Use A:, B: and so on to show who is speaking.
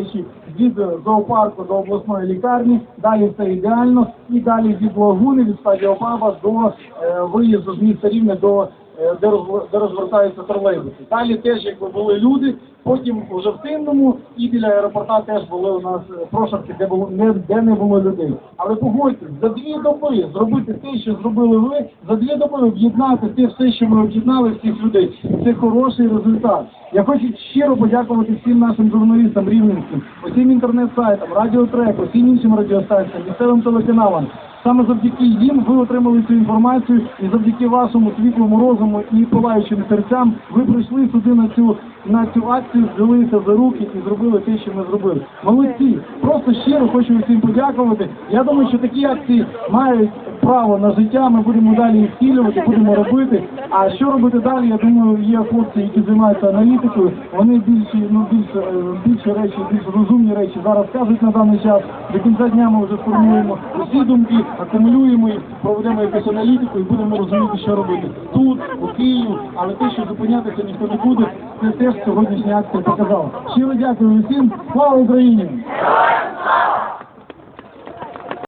A: починаючи від зоопарку до обласної лікарні, далі все ідеально, і далі від лагуни, від стадіопаба до е, виїзду з міста Рівне до де, розв- де розвертаються тролейбуси. Далі теж якби були люди, потім вже в і біля аеропорта теж були у нас е, прошарки, де було не де не було людей. Але погодьтесь, за дві доби зробити те, що зробили ви, за дві доби об'єднати те все, що ми об'єднали всіх людей. Це хороший результат. Я хочу щиро подякувати всім нашим журналістам рівненським, усім інтернет-сайтам, радіотреку, всім іншим радіостанціям, місцевим телеканалам. Саме завдяки їм ви отримали цю інформацію, і завдяки вашому світлому розуму і палаючим серцям ви прийшли сюди на цю на цю акцію, взялися за руки і зробили те, що ми зробили. Молодці! Просто щиро хочу всім подякувати. Я думаю, що такі акції мають право на життя. Ми будемо далі їх втілювати, будемо робити. А що робити далі? Я думаю, є хлопці, які займаються аналітикою. Вони більші, ну більше е, більше речі, більш розумні речі зараз кажуть на даний час. До кінця дня ми вже сформуємо усі думки, акумулюємо їх, проведемо якусь аналітику і будемо розуміти, що робити тут, у Києві, але те, що зупинятися ніхто не буде, це теж сьогоднішня акція показала. Щиро дякую усім. Слава Україні!